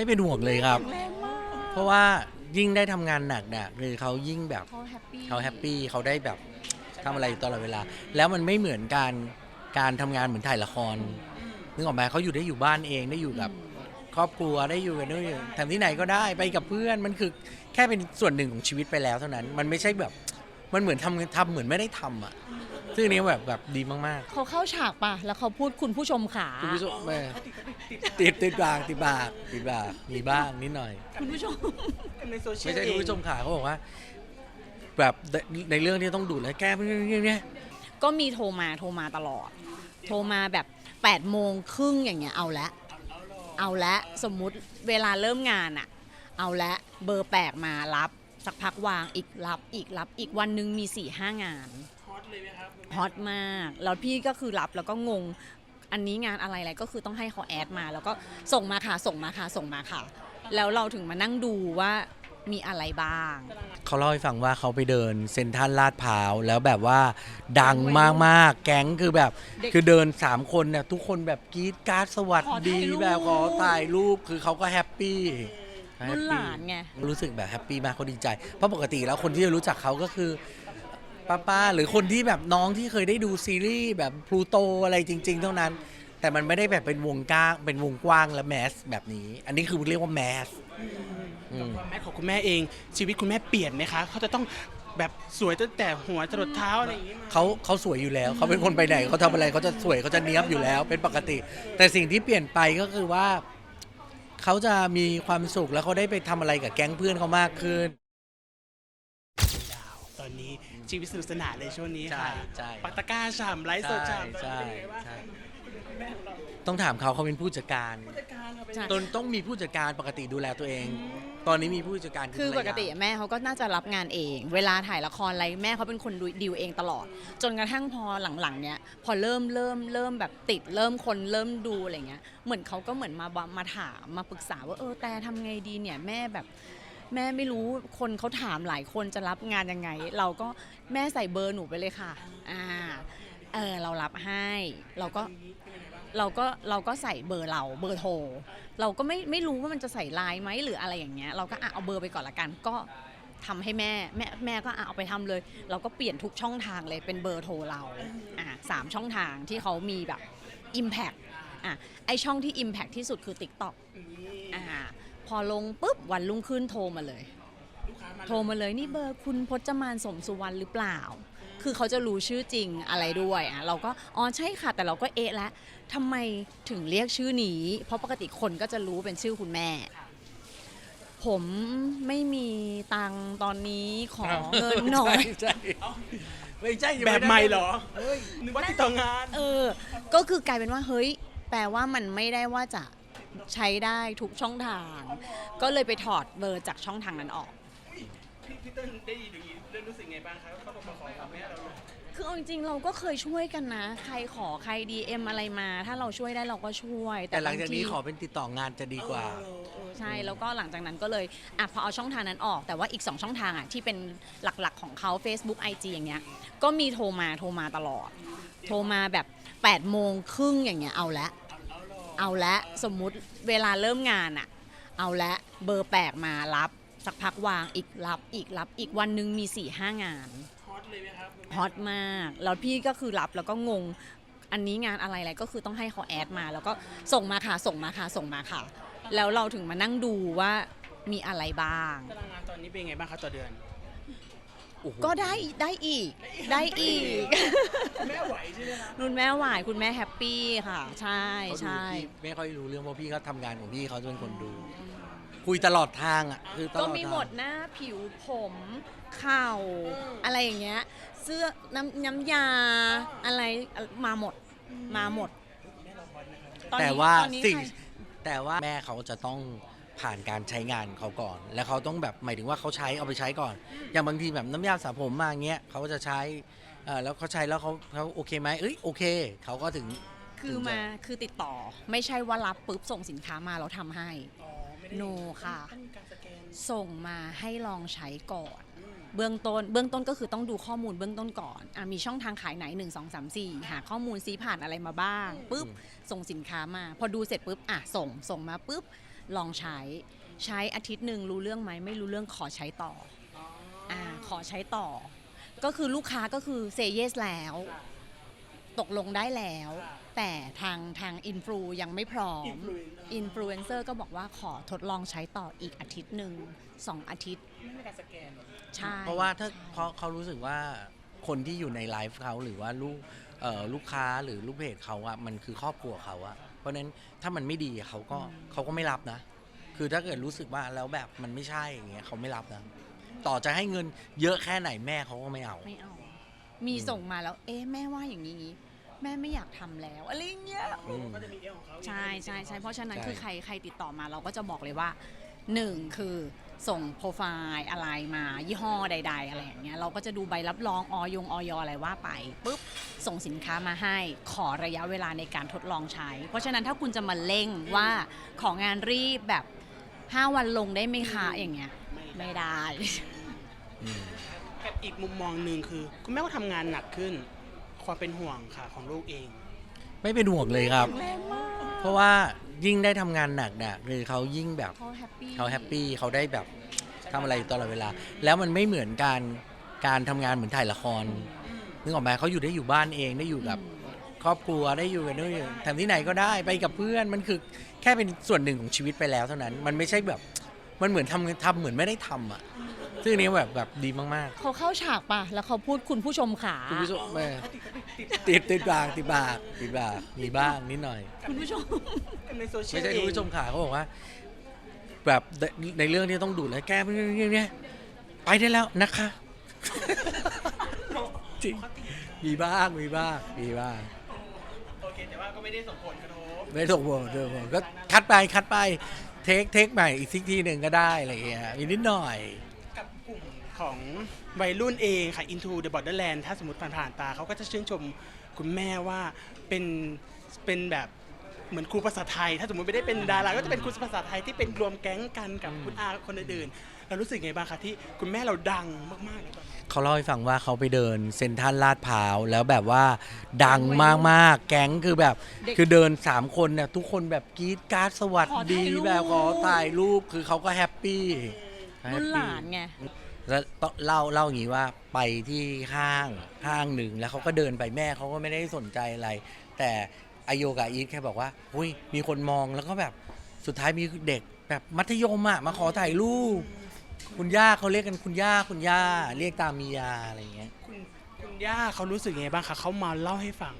ไม่เป็นห่วงเลยครับ แรงมากเพราะว่ายิ่งได้ทำงานหนักเนี่ยคือเขายิ่งแบบเขาแฮปปี้เขาแฮปปี้เขาได้แบบทำอะไรอยู่ตลอดเวลา แล้วมันไม่เหมือนการการทำงานเหมือนถ่ายละครนึกออกไหมเขาอยู่ได้อยู่บ้านเองได้อยู่กับครอบครัวได้อยู่กันด้วยทำที่ไหนก็ได้ไปกับเพื่อนมันคือแค่เป็นส่วนหนึ่งของชีวิตไปแล้วเท่านั้น มันไม่ใช่แบบมันเหมือนทำทำเหมือนไม่ได้ทำอะ ซึ่งอันนี้แบบแบบดีมากเขาเข้าฉากป่ะ แล้วเขาพูดคุณผู้ชมขา ๆคุณผู้ชมแม่ติดติดบางติดบากติดบากมีบ้างนิดหน่อย คุณผู้ชม ในโซเชียลไม่ใช่เอคุณงผู้ชมขาเขาบอกว่า แบบในในเรื่องที่ต้องดูแลแก้เรื่องเนี้ย ก็มีโทรมาโทรมาตลอด โทรมาแบบ8ปดโมงครึ่งอย่างเงี้ยเอาละ เอาละสมมุติเวลาเริ่มงานอะเอาละเบอร์แปลกมารับ สักพักวางอีกรับอีกรับอีกวันหนึงมี4ี่ห้างานฮอต เลยไหมครับฮอตมาก แล้วพี่ก็คือรับแล้วก็งง อันนี้งานอะไรอะไรก็คือต้องให้เขาแอดมา แล้วก็ส่งมาค่ะส่งมาค่ะส่งมาค่ะ แล้วเราถึงมานั่งดูว่ามีอะไรบ้าง เขาเล่าให้ฟังว่าเขาไปเดินเซ็นทรัลลาดพร้าวแล้วแบบว่าดังมากๆ แก๊งคือแบบ เด็กคือเดิน 3 คนเนี่ยทุกคนแบบกรี๊ดกราร์ดสวัสขอถ่าดียรูป แบบขอถ่ายรูปคือเขาก็แฮปปี้รุ่นหลานไง รู้สึกแบบแฮปปี้มากเขาดีใจ เพราะปกติแล้วคนที่จะรู้จักเขาก็คือ ป้าป้าๆหรือคนที่แบบน้องที่เคยได้ดูซีรีส์แบบพลูโตอะไรจริง ๆ เท่านั้น แต่มันไม่ได้แบบเป็นวงกว้างเป็นวงกว้างและแมสแบบนี้ อันนี้คือเรียกว่าแมสอืม แม่ของคุณแม่เอง ชีวิตคุณแม่เปลี่ยนไหมคะเขาจะต้องแบบสวยตั้งแต่หัวจรดเท้าอะไรอย่างงี้ไหม เขาเขาสวยอยู่แล้ว เขาเป็นคนไปไหนเขาทำอะไรเขาจะสวยเขาจะเนี้ยบอยู่แล้วเป็นปกติ แต่สิ่งที่เปลี่ยนไปก็คือว่า เขาจะมีความสุขแล้วเขาได้ไปทำอะไรกับแก๊งเพื่อนเขามากขึ้นดาวตอนนี้ ชีวิตสนุกสนานเลยช่วงนี้ใช่ค่ะใช่ปักตะกร้าฉ่ำไลฟ์สดใช่ฉ่ำใช่เป็นไงบ้างใช่ แม่ของเราต้องถามเขาเขาเป็นผู้จัดการ ผู้จัดการเราเป็นใช่ตนต้องมีผู้จัดการปกติดูแลตัวเอง ตอนนี้มีผู้จัดการคือภรปรยากติแม่เขาก็น่าจะรับงานเอง เวลาถ่ายละครอะไรแม่เขาเป็นคนดูดีลเองตลอด จนกระทั่งพอหลังๆเนี้ยพอเริ่มเริ่มเริ่มแบบติดเริ่มคนเริ่มดูอะไรเงี้ยเหมือนเขาก็เหมือนมาบมาถามมาปรึกษาว่าเออแต่ทำไงดีเนี่ยแม่แบบ แม่ไม่รู้คนเขาถามหลายคนจะรับงานยังไง เราก็แม่ใส่เบอร์หนูไปเลยค่ะอ่าเออเรารับให้เราก็เราก็เราก็ใส่เบอร์เราเบอร์โทรเราก็ไม่ไม่รู้ว่ามันจะใส่ไลน์ไหมหรืออะไรอย่างเงี้ยเราก็อะเอาเบอร์ไปก่อนละกันก็ทำให้แม่แม่แม่ก็อะเอาไปทำเลย เราก็เปลี่ยนทุกช่องทางเลยเป็นเบอร์โทรเราอะสามช่องทางที่เขามีแบบ Impact อะไอช่องที่ Impact ที่สุดคือ TikTok อ่า พอลงปุ๊บวันรุ่งขึ้นโทรมาเลยลูกค้ามาโทรมาเลยนี่เบอร์คุณพจมานสมสุวรรณหรือเปล่า คือเขาจะรู้ชื่อจริงอะไรด้วยอะเราก็อ๋อใช่ค่ะแต่เราก็เอะแล้วทำไมถึงเรียกชื่อนี้ เพราะปกติคนก็จะรู้เป็นชื่อคุณแม่ ผมไม่มีตังค์ตอนนี้ขอเงินหน่อย ใช่ไม่ใช่อย่าแบไปบใหม่เหรอเฮ้ยนึกว่าติดต่องาน เออ ก็คือกลายเป็นว่าเฮ้ย แปลว่ามันไม่ได้ว่าจะ ใช้ได้ทุกช่องทาง ก็เลยไปถอดเบอร์จากช่องทางนั้นออก พี่พี่เติ้ลได้ยินอย่างนี้เรื่องรู้สึกไงบ้างครับเขาบอกมาขอกับแม่เราเลยคือเอาจริงๆเราก็เคยช่วยกันนะ ใครขอใคร DM อะไรมา ถ้าเราช่วยได้เราก็ช่วย แต่หลังจากนี้บทีขอเป็นติดต่องานจะดีกว่า ใช่แล้วก็หลังจากนั้นก็เลยอะพอเอาช่องทางนั้นออก แต่ว่าอีก 2 ช่องทางอะที่เป็นหลักๆของเขา Facebook IG อย่างเงี้ย ก็มีโทรมาโทรมาตลอด โทรมาแบบ8ปดโมงครึ่งอย่างเงี้ยเอาละ เอาละสมมุติเวลาเริ่มงานอะเอาละเบอร์แปลกมารับ สักพักวางอีกรับอีกรับอีกวันหนึงมี4ี่ห้างาน ฮอตเลยไหมครับคุณแม่ฮอตมาก แล้วพี่ก็คือรับแล้วก็งง อันนี้งานอะไรอะไรก็คือต้องให้เขาแอดมา แล้วก็ส่งมาค่ะ ส่งมาค่ะ ส่งมาค่ะ แล้วเราถึงมานั่งดูว่ามีอะไรบ้าง ตารางงานตอนนี้เป็นไงบ้างครับต่อเดือนโอ้โห ก็ได้ได้อีกได้อีก แม่ไหวใช่ไหมครับคุณแม่หวายคุณแม่แฮปปี้ค่ะ ใช่เขาดูใช่พี่ไม่ค่อยรู้เรื่องเพราะพี่เขาทำงานของพี่เขาจะเป็นคนดู คุยตลอดทางอะคือตลอก็ดมีทางหมดหน้าผิวผมเข่า อะไรอย่างเงี้ย เสื้อน้ำน้ำยาอะไรมาหมดมาหมดอนแต่นี้ว่าตอนนี้สิ่งใครแต่ว่าแม่เขาจะต้อง ผ่านการใช้งานเขาก่อน แล้วเขาต้องแบบหมายถึงว่าเขาใช้เอาไปใช้ก่อน อย่างบางทีแบบน้ำยาสระผมมาเงี้ยเขาก็จะใช้เอ่อแล้วเขาใช้แล้วเขาเขาโอเคไหมเอ้ยโอเคเขาก็ถึงคือมาคือติดต่อไม่ใช่ว่ารับปุ๊บส่งสินค้ามาแล้วทำให้อ๋อไม่ได้โนค่ะ ต้องมีการสแกนส่งมาให้ลองใช้ก่อน เบื้องต้นเบื้องต้นก็คือต้องดูข้อมูลเบื้องต้นก่อนอะมีช่องทางขายไหน 1 2 3 4 หาข้อมูลซีผ่านอะไรมาบ้างปุ๊บส่งสินค้ามา พอดูเสร็จปุ๊บอะส่งส่งมาปุ๊บ ลองใช้ ใช้อาทิตย์หนึ่งรู้เรื่องไหมไม่รู้เรื่องขอใช้ต่ออ่าขอใช้ต่อ ก็คือลูกค้าก็คือเซเยสแล้ว ตกลงได้แล้ว แต่ทางทางอินฟลูยังไม่พร้อมอินฟลูเอนเซอร์ก็บอกว่าขอทดลองใช้ต่ออีกอาทิตย์หนึ่งสองอาทิตย์ไม่มีการสแกนเหรอใช่เพราะว่าถ้าเพราะเขารู้สึกว่าคนที่อยู่ในไลฟ์เขาหรือว่าลูกเอ่อลูกค้าหรือลูกเพจเขาอะมันคือครอบครัวเขาอะเพ ราะฉะนั้นถ้ามันไม่ดีเขาก็เขาก็ไม่รับนะ คือถ้าเกิดรู้สึกว่าแล้วแบบมันไม่ใช่อย่างเงี้ยเขาไม่รับนะ ต่อจะให้เงินเยอะแค่ไหนแม่เขาก็ไม่เอา ไม่เอา มีส่งมาแล้ว เอ๊ะแม่ว่าอย่างนี้ แม่ไม่อยากทำแล้วอะไรอย่างเงี้ย อืม ก็จะมีเอของเขาใช่ใช่ใช่เพราะฉะนั้นใช่ คือใครใครติดต่อมาเราก็จะบอกเลยว่าหนึ่งคือ ส่งโปรไฟล์อะไรมายี่ห้อใด ๆ อะไรอย่างเงี้ยเราก็จะดูใบรับรองออยงออยอะไรว่าไปปุ๊บส่งสินค้ามาให้ขอระยะเวลาในการทดลองใช้ เพราะฉะนั้นถ้าคุณจะมาเร่งว่าของงานรีบแบบ 5 วันลงได้ไหมคะอย่างเงี้ยไม่ได้อืมกับอีกมุมมองหนึ่งคือ คุณแม่ก็ทำงานหนักขึ้น ความเป็นห่วงค่ะของลูกเอง ไม่เป็นห่วงเลยครับแรงมากเพราะว่า ยิ่งได้ทำงานหนักเนี่ยคือเขายิ่งแบบเขาแฮปปี้เขาแฮปปี้เขาได้แบบทำอะไรตลอดเวลา แล้วมันไม่เหมือนการการทำงานเหมือนถ่ายละครนึกออกไหมเขาอยู่ได้อยู่บ้านเองได้อยู่กับครอบครัวได้อยู่กันด้วยทำที่ไหนก็ได้ไปกับเพื่อนมันคือแค่เป็นส่วนหนึ่งของชีวิตไปแล้วเท่านั้น มันไม่ใช่แบบมันเหมือนทำทำเหมือนไม่ได้ทำอะ ซึ่งอันนี้แบบแบบดีมากเขาเข้าฉากป่ะ แล้วเขาพูดคุณผู้ชมขา ๆคุณผู้ชมแม่ติดติดบากติดบากติดบากมีบ้างนิดหน่อย คุณผู้ชม ในโซเชียลไม่ใช่เอคุณงผู้ชมขาเขาบอกว่า แบบในในเรื่องที่ต้องดูดแล้วแก้ไปเรื่อยๆไปได้แล้วนะคะจริงมีบ้างมีบ้างมีบ้าง โอเค แต่ว่าก็ไม่ได้ส่งผลกระทบไม่ถูกบอกเดิมก็คัดไปคัดไป เทคเทคใหม่อีกสักทีหนึ่งก็ได้อะไรอย่างเงี้ยมีนิดหน่อยกับกลุ่ม ของวัยรุ่นเองค่ะ Into the Borderland ถ้าสมมติผ่านๆตาเขาก็จะชื่นชมคุณแม่ว่าเป็นเป็นแบบเหมือนครูภาษาไทย ถ้าสมมติไม่ได้เป็นดาราก็จะเป็นครูภาษาไทยที่เป็นรวมแก๊งกันกับคุณอาคนอื่นๆเรารู้สึกไงบ้างคะที่คุณแม่เราดังมากๆเลยตอนนี้เขาเล่าให้ฟังว่าเขาไปเดินเซ็นทรัลลาดพร้าวแล้วแบบว่าดังมากๆ แก๊งคือแบบเด็กคือเดินสามคนเนี่ยทุกคนแบบกรี๊ดกราร์ดสวัสขอถ่าดียรูปแบบขอถ่ายรูปคือเขาก็แฮปปี้รุ่นหลานไง แล้วต้องเล่าเล่าอย่างนี้ว่าไปที่ห้างห้างหนึ่งแล้วเขาก็เดินไปแม่เขาก็ไม่ได้สนใจอะไร แต่อโยกับอีทแค่บอกว่าอุ้ยมีคนมองแล้วก็แบบสุดท้ายมีเด็กแบบมัธยมอะมาขอถ่ายรูปคุณย่าเขาเรียกกันคุณย่าคุณย่าเรียกตามมียาอะไรอย่างเงี้ยคุณคุณย่าเขารู้สึกยังไงบ้างคะเขามาเล่าให้ฟัง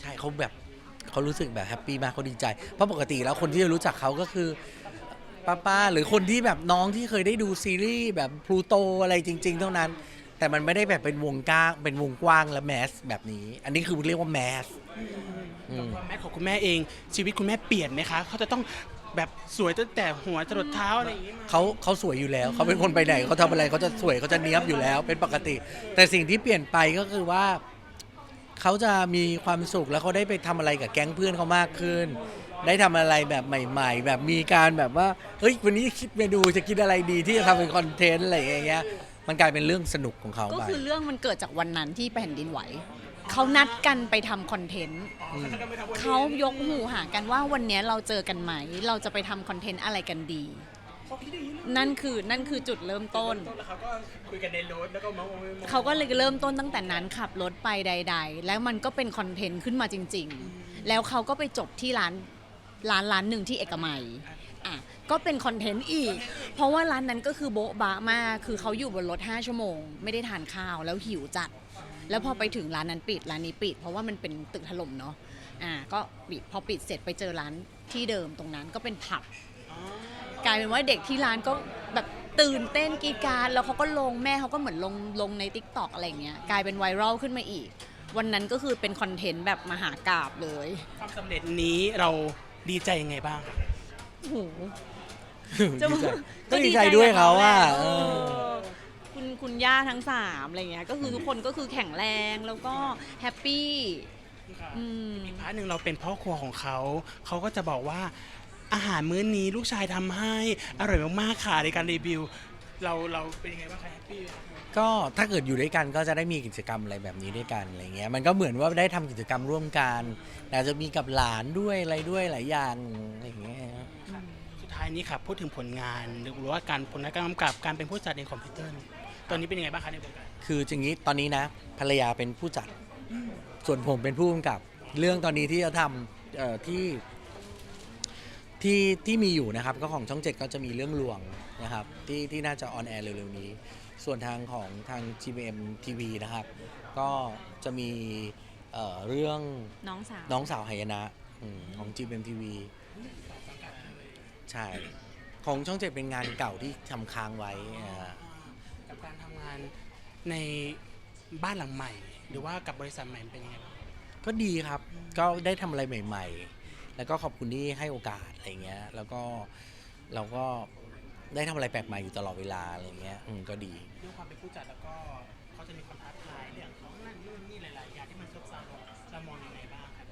ใช่เขาแบบเขารู้สึกแบบแฮปปี้มากเขาดีใจ เพราะปกติแล้วคนที่จะรู้จักเขาก็คือ ป้าป้าหรือคนที่แบบน้องที่เคยได้ดูซีรีส์แบบพลูโตอะไรจริง ๆ เท่านั้น แต่มันไม่ได้แบบเป็นวงกว้าง เป็นวงกว้างและแมสแบบนี้ อันนี้คือเรียกว่าแมสอืม แม่ของคุณแม่เอง ชีวิตคุณแม่เปลี่ยนไหมคะ เขาจะต้องแบบสวยตั้งแต่หัวจรดเท้าอะไรอย่างงี้ไหมเขาเขาสวยอยู่แล้ว เขาเป็นคนไปไหนเขาทำอะไรเขาจะสวยเขาจะเนี้ยบอยู่แล้วเป็นปกติ แต่สิ่งที่เปลี่ยนไปก็คือว่า เขาจะมีความสุขแล้วเขาได้ไปทำอะไรกับแก๊งเพื่อนเขามากขึ้น ได้ทำอะไรแบบใหม่ ๆ แบบมีการแบบว่าเฮ้ยวันนี้คิดเมนูจะกินอะไรดีที่จะทำเป็นคอนเทนต์อะไรอย่างเงี้ยมันกลายเป็นเรื่องสนุกของเขาก็ไปคือเรื่องมันเกิดจากวันนั้นที่แผ่นดินไหว เขานัดกันไปทำคอนเทนต์มเขายกหูหากันว่าวันเนี้ยเราเจอกันไหม เราจะไปทำคอนเทนต์อะไรกันดีเขาคิดอย่างนี้เลยนั่นคือนั่นคือจุดเริ่มต้น แล้วเขาก็คุยกันในรถแล้วก็มามามาเขาก็เลยเริ่มต้นตั้งแต่นั้นขับรถไปใด ๆ แล้วมันก็เป็นคอนเทนต์ขึ้นมาจริง ๆ แล้วเขาก็ไปจบที่ร้าน ร้านร้านหนึ่งที่เอกมัยอะก็เป็นคอนเทนต์อีก เพราะว่าร้านนั้นก็คือโบ๊ะบะมาก คือเขาอยู่บนรถ 5 ชั่วโมง ไม่ได้ทานข้าวแล้วหิวจัด แล้วพอไปถึงร้านนั้นปิดร้านนี้ปิด เพราะว่ามันเป็นตึกถล่มเนาะอ่าก็ปิดพอปิดเสร็จไปเจอร้านที่เดิมตรงนั้นก็เป็นผับกลายเป็นว่าเด็กที่ร้านก็แบบตื่นเต้นกีการแล้วเขาก็ลงแม่เขาก็เหมือนลงลงใน t ิ k t o k อะไรเงี้ยกลายเป็นไวรัลขึ้นมาอีก วันนั้นก็คือเป็นคอนเทนต์แบบมหากราบเลย ความสำเร็จนี้เรา ดีใจยังไงบ้างโอ้โหดีใจก็ดีใจด้วยเขาว่าเอเอออ คุณคุณย่าทั้งสามอะไรเงี้ย ก็คือทุกคนก็คือแข็งแรงแล้วก็แฮปปี้อืม อีกพาร์ทหนึ่งเราเป็นพ่อครัวของเขา เขาก็จะบอกว่าอาหารมื้อนี้ลูกชายทำให้อร่อยมากๆค่ะในการรีวิว เราเราเป็นยังไงบ้างคะแฮปปี้ไหมคะ ก็ถ้าเกิดอยู่ด้วยกันก็จะได้มีกิจกรรมอะไรแบบนี้ด้วยกันอะไรเงี้ยมันก็เหมือนว่าได้ทำกิจกรรมร่วมกันแต่จะมีกับหลานด้วยอะไรด้วยหลายอย่างอะไรอย่างเงี้ยสุดท้ายท้ายนี้ครับพูดถึงผลงานหรือว่าการผลงานการกำกับการเป็นผู้จัดในคอมพิวเตอร์ตอนนี้เป็นยังไงบ้างคะในวงการคืออย่างนี้ตอนนี้นะภรรยาเป็นผู้จัด ส่วนผมเป็นผู้กำกับ เรื่องตอนนี้ที่จะทำเอ่อที่ที่ที่มีอยู่นะครับ ก็ของช่องเจ็ดก็จะมีเรื่องลวงนะครับที่ที่น่าจะออนแอร์เร็วๆนี้ ส่วนทางของทาง GMM TV นะครับ ก็จะมีเอ่อเรื่องน้องสาว น้องสาวหายนะอืมของ GMM TV ใช่ ของช่องเจ็ดเป็นงานเก่าที่ทำค้างไว้อ่า กับการทำงานในบ้านหลังใหม่ หรือว่ากับบริษัทใหม่เป็นยังไงบ้างก็ดีครับ ก็ได้ทำอะไรใหม่ ๆ แล้วก็ขอบคุณที่ให้โอกาสอะไรเงี้ย แล้วก็เราก็ ได้ทำอะไรแปลกใหม่อยู่ตลอดเวลาอะไรเงี้ยอืมก็ดี ด้วยความเป็นผู้จัดแล้วก็เขาจะมีความท้าทายเรื่องของนั่นนู่นนี่หลายๆอย่างที่มันซบเซาเรามองยังไงบ้างครับ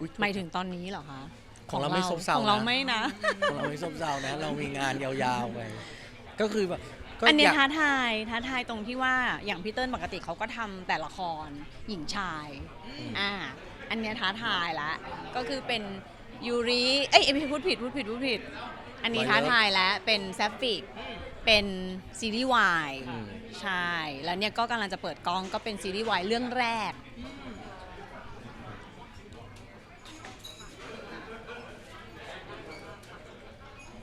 อุ๊ยหมายถึงตอนนี้เหรอคะของเราไม่ซบเซาของเรานะไม่นะ ของเราไม่ซบเซานะ เรามีงานยาวๆไปก็คือแบบก็อันเนี้ยยากท้าทายท้าทายตรงที่ว่าอย่างพี่เติ้ลปกติเขาก็ทำแต่ละครหญิงชายอ่าอันเนี้ยท้าทายละก็คือเป็นยูริเอ้ยไม่ใช่พูดผิดพูดผิดพูดผิด อันนี้ท้าทายแล้วเป็นแซฟฟิกเป็นซีรีส์วายอืม ใช่ แล้วเนี่ยก็กำลังจะเปิดกล้องก็เป็นซีรีส์วายเรื่องแรก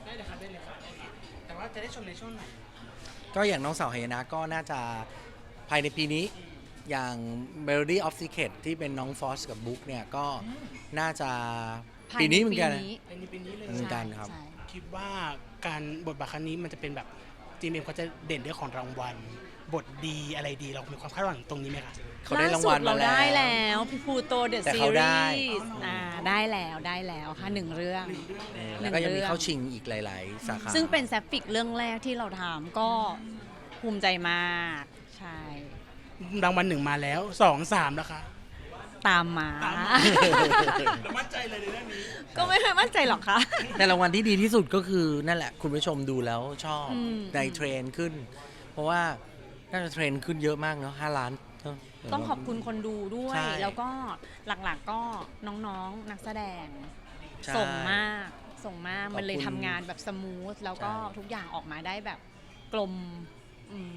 ได้เลยครับได้เลยครับโอเคแต่ว่าจะได้ชมในช่วงไหนก็อย่างน้องสาวหายนะก็น่าจะภายในปีนี้ อย่าง Melody of Secret ที่เป็นน้องฟอสกับบุ๊กเนี่ย ก็น่าจะภายปีในนี้เหมือนกันเป็นนี้เป็นนี้เลย เหมือนกันครับ ใช่ คิดว่าการบทบาทครั้งนี้มันจะเป็นแบบจีเอ็มเขาจะเด่นเรื่องของรางวัล บทดีอะไรดีเรามีความคาดหวังตรงนี้ไหมคะ เขาได้รางวัลล่สุเรามาแล้วได้แล้วพี่พูโตเดอะแต่ซีเขาได้ รีส์อ่าได้แล้วได้แล้วค่ะหนึ่งเรื่อง เออแล้วก็ยังมีหนึ่งเรื่องเข้าชิงอีกหลาย ๆ สาขาซึ่งเป็นแซฟฟิกเรื่องแรกที่เราทำก็ภูมิใจมาก ใช่ รางวัลหนึ่งมาแล้วสองสามแล้วคะ ตามมา เรามั่นใจเลยในเรื่องนี้ ก็ไม่ค่อยมั่นใจหรอกค่ะ แต่รางวัลที่ดีที่สุดก็คือนั่นแหละ คุณผู้ชมดูแล้วชอบอืม ในเทรนขึ้น เพราะว่าน่าจะเทรนขึ้นเยอะมากเนาะห้าล้านเนอะ ต้องขอบคุณคนดูด้วย ใช่ แล้วก็หลักๆก็น้องๆนักแสดง ใช่ ส่งมากส่งมากขอบคุณมันเลยทำงานแบบสมูท แล้วก็ใช่ ทุกอย่างออกมาได้แบบกลมอืม